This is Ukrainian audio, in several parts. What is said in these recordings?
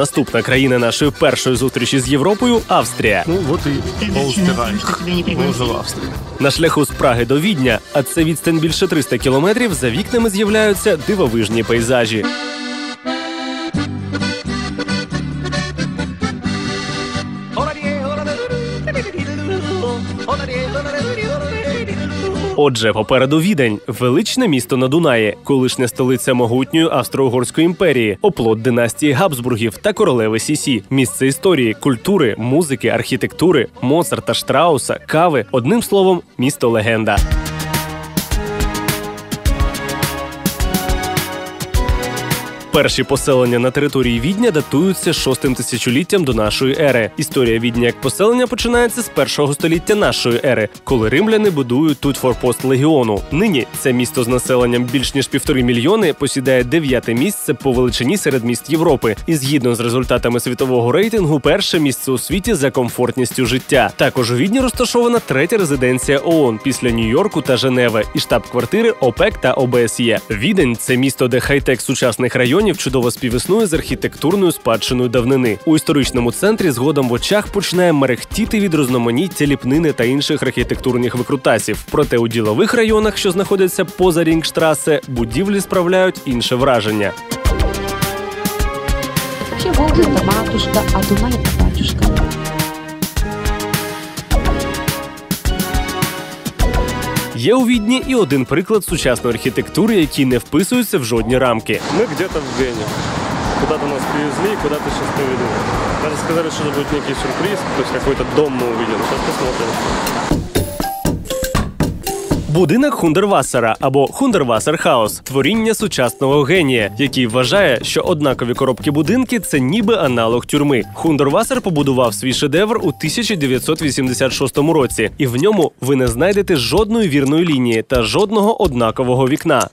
Наступна країна нашої першої зустрічі з Європою Австрія. Ну от і Австрии. На шляху з Праги до Відня, а це відстань більше 300 кілометрів. За вікнами з'являються дивовижні пейзажі. Отже, попереду відень величне місто на Дунаї, колишня столиця могутньої Австро-Угорської імперії, оплот династії Габсбургів та королеви Сісі, місце історії, культури, музики, архітектури, Моцарта, Штрауса, кави. Одним словом, місто легенда. Перші поселення на території Відня датуються шостим тисячоліттям до нашої ери. Історія Відня як поселення починається з першого століття нашої ери, коли римляни будують тут форпост легіону. Нині це місто з населенням більш ніж півтори мільйони посідає дев'яте місце по величині серед міст Європи. І згідно з результатами світового рейтингу, перше місце у світі за комфортністю життя. Також у Відні розташована третя резиденція ООН після Нью-Йорку та Женеви і штаб-квартири ОПЕК та ОБСЄ. Відень це місто, де хай-тек сучасних районів чудово співіснує з архітектурною спадщиною давнини. У історичному центрі згодом в очах починає мерехтіти від розноманіття ліпнини та інших архітектурних викрутасів. Проте у ділових районах, що знаходяться поза Рінгштрасе, будівлі справляють інше враження. Вообще Волга это матушка, а Дунай батюшка. Є у відні і один приклад сучасної архітектури, який не вписується в жодні рамки. Мы где-то в Вене. Куда-то нас привезли, куда-то сейчас поведут. Даже сказали, что это будет некий сюрприз, то есть какой-то дом мы увидим. Сейчас посмотрим. Будинок Хундервасера або Хундервасерхаус творіння сучасного генія, який вважає, що однакові коробки будинки це ніби аналог тюрми. Хундервасер побудував свій шедевр у 1986 році, і в ньому ви не знайдете жодної вірної лінії та жодного однакового вікна.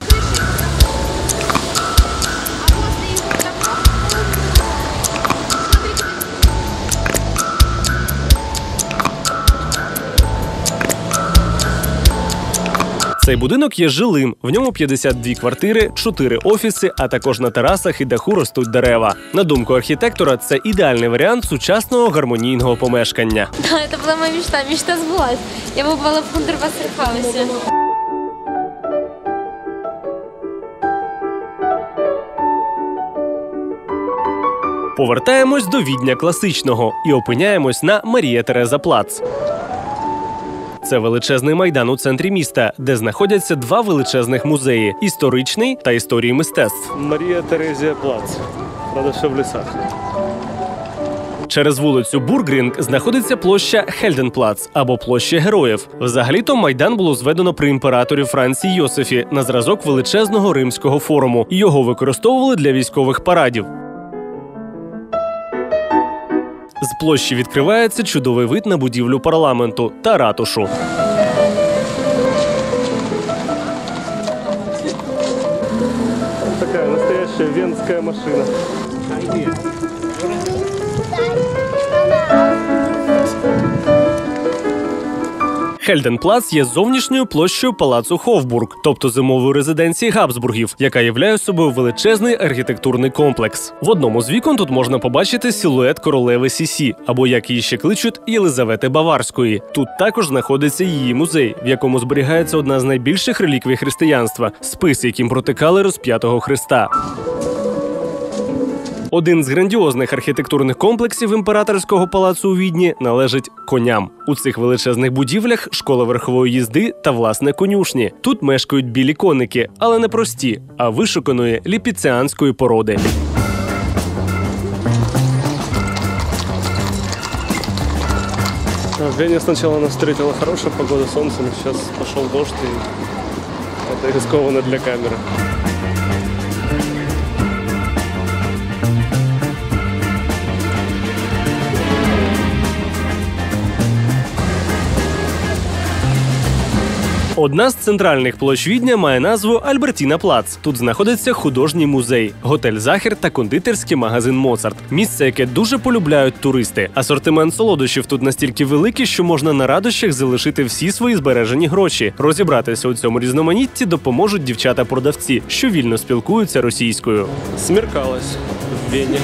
Цей будинок є жилим. В ньому 52 квартири, 4 офіси, а також на терасах і даху ростуть дерева. На думку архітектора, це ідеальний варіант сучасного гармонійного помешкання. Да, это была моя мечта. Мечта сбылась. Я побывала в Хундервассерхаусе. Повертаємось до відня класичного і опиняємось на Марія Тереза Плац. Це величезний майдан у центрі міста, де знаходяться два величезних музеї: історичний та історії мистецтв. Мария Терезия Плац. Правда, все в лесах. Через вулицю Бургрінг знаходиться площа Хельденплац або площа героїв. Взагалі-то майдан було зведено при імператорі Франції Йосифі на зразок величезного римського форуму. Його використовували для військових парадів. З площі відкривається чудовий вид на будівлю парламенту та ратушу. Така настояща венська машина. Хельденплац є зовнішньою площею палацу Хофбург, тобто зимової резиденції Габсбургів, яка являє собою величезний архітектурний комплекс. В одному з вікон тут можна побачити силует королеви Сісі, або як її ще кличуть Єлизавети Баварської. Тут також знаходиться її музей, в якому зберігається одна з найбільших реліквій християнства спис, яким протикали розп'ятого Христа. Один з грандіозних архітектурних комплексів імператорського палацу у Відні належить коням. У цих величезних будівлях школа верхової їзди та власне конюшні. Тут мешкають білі коники, але не прості, а вишуканої ліпіціанської породи. В Вене сначала нас встретила хорошая погода, солнце, но сейчас пошел дождь, и это рискованно для камеры. Одна з центральних площ Відня має назву Альбертіна Плац. Тут знаходиться художній музей, готель Захер та кондитерський магазин Моцарт. Місце, яке дуже полюбляють туристи. Асортимент солодощів тут настільки великий, що можна на радощах залишити всі свої збережені гроші. Розібратися у цьому різноманітті допоможуть дівчата-продавці, що вільно спілкуються російською. Смеркалось в Вене.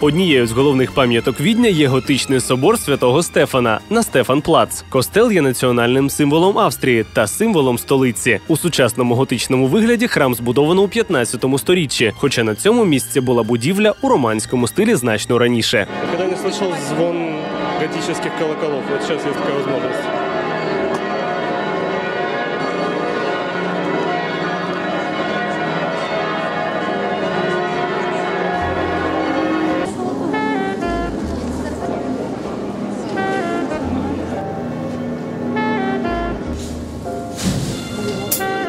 Однією з головних пам'яток Відня є готичний собор святого Стефана на Стефан-Плац. Костел є національним символом Австрії та символом столиці. У сучасному готичному вигляді храм збудовано у 15 сторіччі, хоча на цьому місці була будівля у романському стилі значно раніше. Никогда не слышал звон готических колоколов. Вот сейчас есть такая возможность.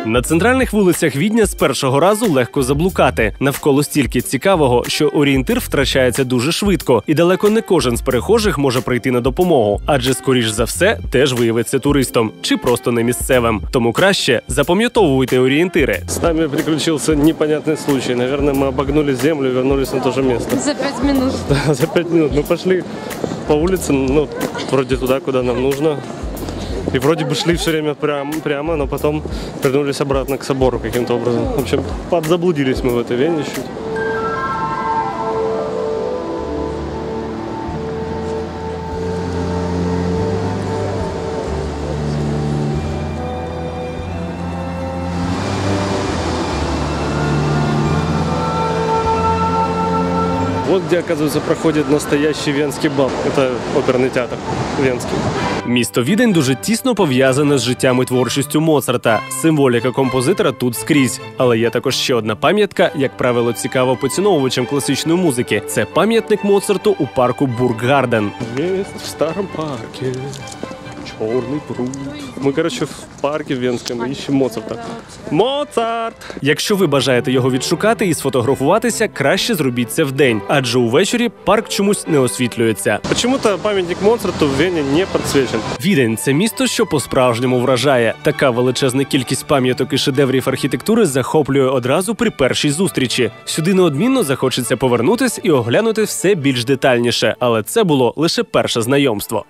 На центральних вулицях Відня з першого разу легко заблукати. Навколо стільки цікавого, що орієнтир втрачається дуже швидко, і далеко не кожен з перехожих може прийти на допомогу, адже скоріш за все теж виявиться туристом чи просто не місцевим. Тому краще запам'ятовуйте орієнтири. С нами приключился непонятный случай. Наверное, мы обогнули землю и вернулись на то же место. За пять минут. За пять минут мы пошли по улице, ну, вроде туда, куда нам нужно. И вроде бы шли все время прям, прямо, но потом вернулись обратно к собору каким-то образом. В общем, подзаблудились мы в этой вене чуть. Вот где, оказывается, проходит настоящий венский бал. Это оперный театр венский. Місто Відень дуже тісно пов'язане з життям і творчістю Моцарта. Символіка композитора тут скрізь. Але є також ще одна пам'ятка, як правило, цікава поціновувачам класичної музики. Це пам'ятник Моцарту у парку Бурггарден. Есть в старом парке черный пруд. Мы, короче, в парке венском ищем Моцарта. Моцарт! Якщо ви бажаєте його відшукати і сфотографуватися, краще зробіть це вдень, адже увечері парк чомусь не освітлюється. Почему-то памятник Моцарту в Вене не подсвечен. Відень це місто, що по-справжньому вражає. Така величезна кількість пам'яток і шедеврів архітектури захоплює одразу при першій зустрічі. Сюди неодмінно захочеться повернутись і оглянути все більш детальніше, але це було лише перше знайомство.